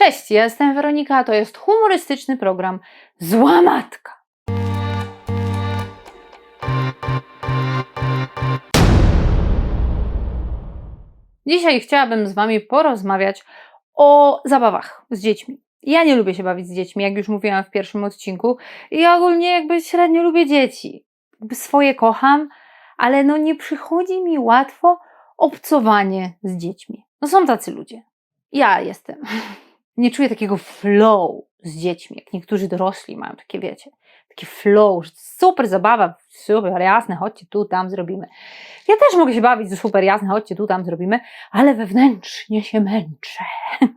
Cześć, ja jestem Weronika, a to jest humorystyczny program Zła Matka. Dzisiaj chciałabym z Wami porozmawiać o zabawach z dziećmi. Ja nie lubię się bawić z dziećmi, jak już mówiłam w pierwszym odcinku. I ogólnie jakby średnio lubię dzieci. Jakby swoje kocham, ale no nie przychodzi mi łatwo obcowanie z dziećmi. No są tacy ludzie. Ja jestem. Nie czuję takiego flow z dziećmi, jak niektórzy dorośli mają takie, wiecie, taki flow, super zabawa, super jasne, chodźcie tu, tam zrobimy. Ja też mogę się bawić, super jasne, chodźcie tu, tam zrobimy, ale wewnętrznie się męczę.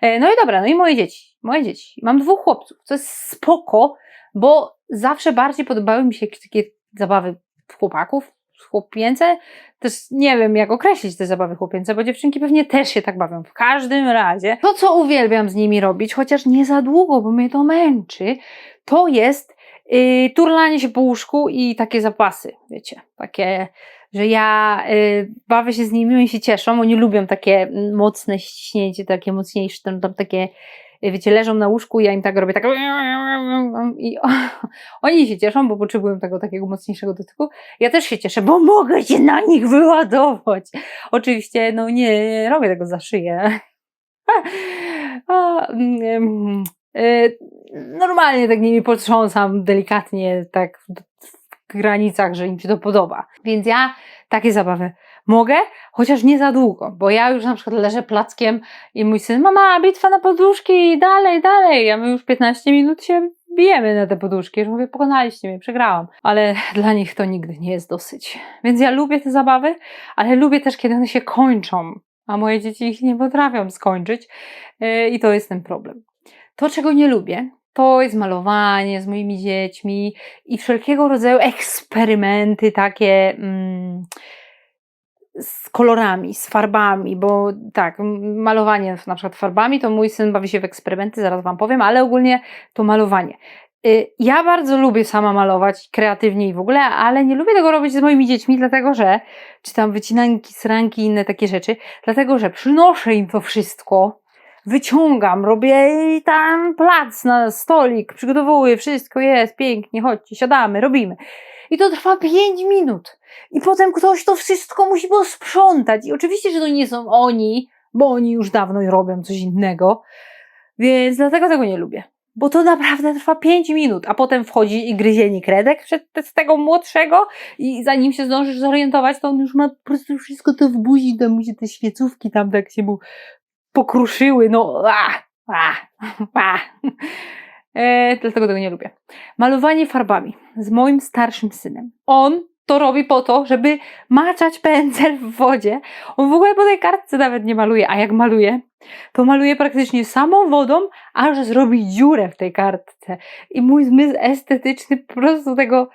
E, no i dobra, no i moje dzieci, moje dzieci. Mam dwóch chłopców, co jest spoko, bo zawsze bardziej podobały mi się takie zabawy chłopaków, chłopięce. Też nie wiem, jak określić te zabawy chłopięce, bo dziewczynki pewnie też się tak bawią. W każdym razie, to co uwielbiam z nimi robić, chociaż nie za długo, bo mnie to męczy, to jest yy, turlanie się po łóżku i takie zapasy, wiecie, takie że ja y, bawię się z nimi, oni się cieszą, oni lubią takie mm, mocne ściśnięcie, takie mocniejsze, tam, tam takie, wiecie, leżą na łóżku ja im tak robię, tak i oni się cieszą, bo potrzebują tego takiego mocniejszego dotyku. Ja też się cieszę, bo mogę się na nich wyładować. Oczywiście, no nie, nie robię tego za szyję. A, mm, y, normalnie tak nimi potrząsam delikatnie, tak w granicach, że im się to podoba. Więc ja takie zabawy mogę, chociaż nie za długo, bo ja już na przykład leżę plackiem i mój syn, mama, bitwa na poduszki, dalej, dalej, a my już 15 minut się bijemy na te poduszki, już mówię, pokonaliście mnie, przegrałam, ale dla nich to nigdy nie jest dosyć. Więc ja lubię te zabawy, ale lubię też, kiedy one się kończą, a moje dzieci ich nie potrafią skończyć yy, i to jest ten problem. To, czego nie lubię, to jest malowanie z moimi dziećmi i wszelkiego rodzaju eksperymenty takie mm, z kolorami, z farbami, bo tak, malowanie na przykład farbami, to mój syn bawi się w eksperymenty, zaraz Wam powiem, ale ogólnie to malowanie. Y, ja bardzo lubię sama malować, kreatywnie i w ogóle, ale nie lubię tego robić z moimi dziećmi, dlatego że, czy tam wycinanki, sranki i inne takie rzeczy, dlatego że przynoszę im to wszystko, wyciągam, robię tam plac na stolik, przygotowuję, wszystko jest pięknie, chodźcie, siadamy, robimy. I to trwa 5 minut. I potem ktoś to wszystko musi posprzątać. I oczywiście, że to nie są oni, bo oni już dawno robią coś innego. Więc dlatego tego nie lubię. Bo to naprawdę trwa 5 minut, a potem wchodzi i gryzienie kredek z tego młodszego i zanim się zdążysz zorientować, to on już ma po prostu wszystko to w buzi, tam musi te świecówki tam tak się mu pokruszyły, no a, a, a. E, dlatego tego nie lubię. Malowanie farbami z moim starszym synem. On to robi po to, żeby maczać pędzel w wodzie. On w ogóle po tej kartce nawet nie maluje, a jak maluje, to maluje praktycznie samą wodą, aż zrobi dziurę w tej kartce. I mój zmysł estetyczny po prostu tego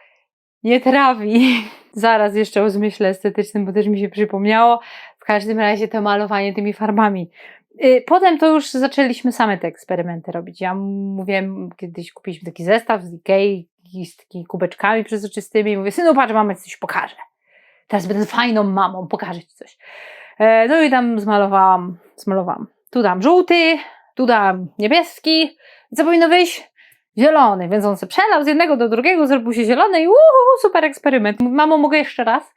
nie trawi. Zaraz jeszcze o zmyśle estetycznym, bo też mi się przypomniało. W każdym razie to malowanie tymi farbami. Y, potem to już zaczęliśmy same te eksperymenty robić. Ja mówię, kiedyś kupiliśmy taki zestaw z Ikei z takimi kubeczkami przezroczystymi i mówię, synu patrz, mamy coś pokażę. Teraz będę fajną mamą, pokażę ci coś. E, no i tam zmalowałam, zmalowałam. Tu dam żółty, tu dam niebieski. I co powinno wyjść? Zielony, więc on się przelał z jednego do drugiego, zrobił się zielony i super eksperyment. Mamo, mogę jeszcze raz?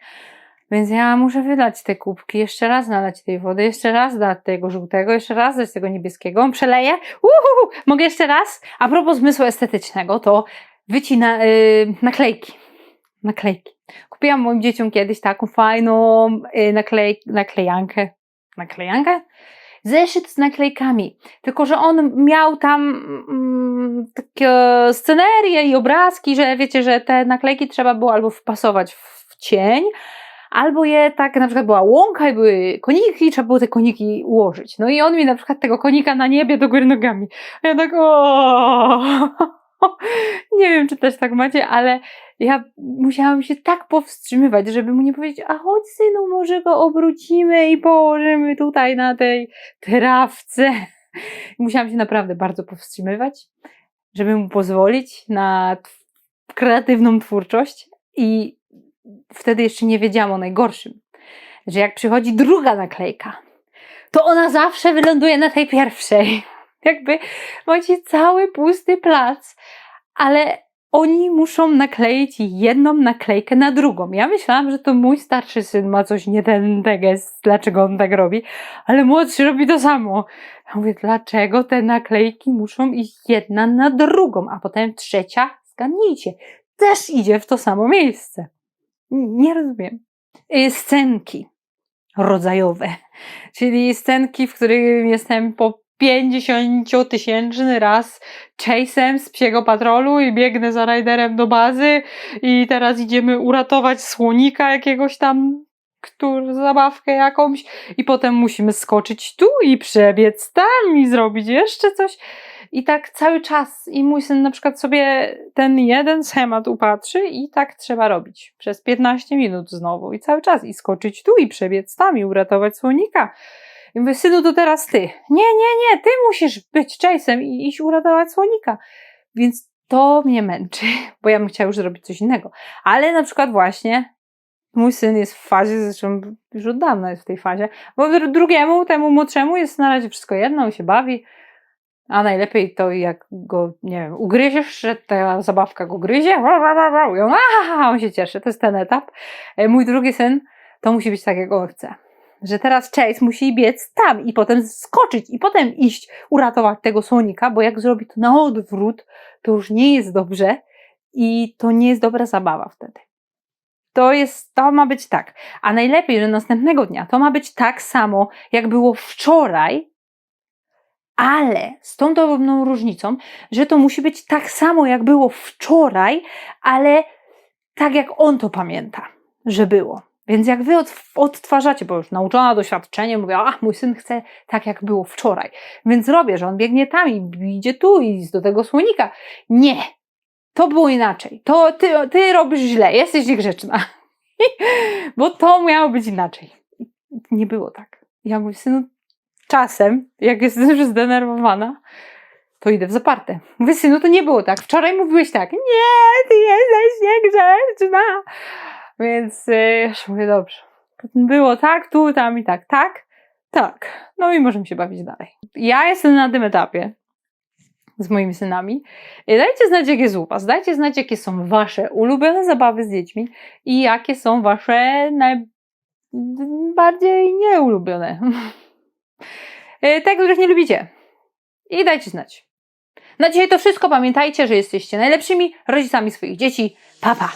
Więc ja muszę wydać te kubki, jeszcze raz nalać tej wody, jeszcze raz dać tego żółtego, jeszcze raz dać tego niebieskiego, on przeleje, uhu, mogę jeszcze raz? A propos zmysłu estetycznego, to wycina yy, naklejki. Naklejki. Kupiłam moim dzieciom kiedyś taką fajną yy, naklej, naklejankę. Naklejankę? Zeszyt z naklejkami. Tylko, że on miał tam mm, takie scenerie i obrazki, że wiecie, że te naklejki trzeba było albo wpasować w cień, albo je tak, na przykład była łąka i były koniki, i trzeba było te koniki ułożyć. No i on mi na przykład tego konika na niebie do góry nogami. A ja tak Nie wiem, czy też tak macie, ale ja musiałam się tak powstrzymywać, żeby mu nie powiedzieć, a chodź synu, może go obrócimy i położymy tutaj na tej trawce. Musiałam się naprawdę bardzo powstrzymywać, żeby mu pozwolić na kreatywną twórczość i wtedy jeszcze nie wiedziałam o najgorszym, że jak przychodzi druga naklejka, to ona zawsze wyląduje na tej pierwszej. Jakby macie cały pusty plac, ale oni muszą nakleić jedną naklejkę na drugą. Ja myślałam, że to mój starszy syn ma coś nie ten teges, dlaczego on tak robi, ale młodszy robi to samo. Ja mówię, dlaczego te naklejki muszą iść jedna na drugą, a potem trzecia, zgadnijcie, też idzie w to samo miejsce. Nie rozumiem. Y, Scenki rodzajowe, czyli scenki, w których jestem po 50 tysięczny raz chase'em z psiego patrolu i biegnę za Riderem do bazy i teraz idziemy uratować słonika jakiegoś tam, który, zabawkę jakąś i potem musimy skoczyć tu i przebiec tam i zrobić jeszcze coś. I tak cały czas. I mój syn na przykład sobie ten jeden schemat upatrzy i tak trzeba robić. Przez 15 minut znowu i cały czas. I skoczyć tu i przebiec tam i uratować słonika. I mówię, synu, to teraz ty. Nie, nie, nie, ty musisz być Chase'em i iść uratować słonika. Więc to mnie męczy, bo ja bym chciała już zrobić coś innego. Ale na przykład właśnie mój syn jest w fazie, zresztą już od dawna jest w tej fazie, bo dru- drugiemu, temu młodszemu jest na razie wszystko jedno, on się bawi. A najlepiej to jak go, nie wiem, ugryziesz, że ta zabawka go gryzie, i on, aha, on się cieszy, to jest ten etap. E, Mój drugi syn, to musi być tak, jak on chce. Że teraz Chase musi biec tam i potem skoczyć i potem iść uratować tego słonika, bo jak zrobi to na odwrót, to już nie jest dobrze i to nie jest dobra zabawa wtedy. To jest, to ma być tak. A najlepiej, że następnego dnia to ma być tak samo, jak było wczoraj, ale z tą drobną różnicą, że to musi być tak samo, jak było wczoraj, ale tak jak on to pamięta, że było. Więc jak wy odtw- odtwarzacie, bo już nauczona doświadczenie, mówię, a mój syn chce tak, jak było wczoraj. Więc robię, że on biegnie tam i idzie tu i do tego słonika. Nie, to było inaczej. To ty, ty robisz źle, jesteś niegrzeczna. bo to miało być inaczej. Nie było tak. Ja mówię, synu, czasem, jak jestem już zdenerwowana, to idę w zaparte. Mówię, synu, to nie było tak. Wczoraj mówiłeś tak. Nie, ty jesteś niegrzeczna. Więc yy, mówię, dobrze. Było tak, tu, tam i tak. Tak? Tak. No i możemy się bawić dalej. Ja jestem na tym etapie z moimi synami. Dajcie znać, jak jest u was. Dajcie znać, jakie są wasze ulubione zabawy z dziećmi i jakie są wasze najbardziej nieulubione. Y, Te, których nie lubicie. I dajcie znać. Na dzisiaj to wszystko. Pamiętajcie, że jesteście najlepszymi rodzicami swoich dzieci. Pa, pa!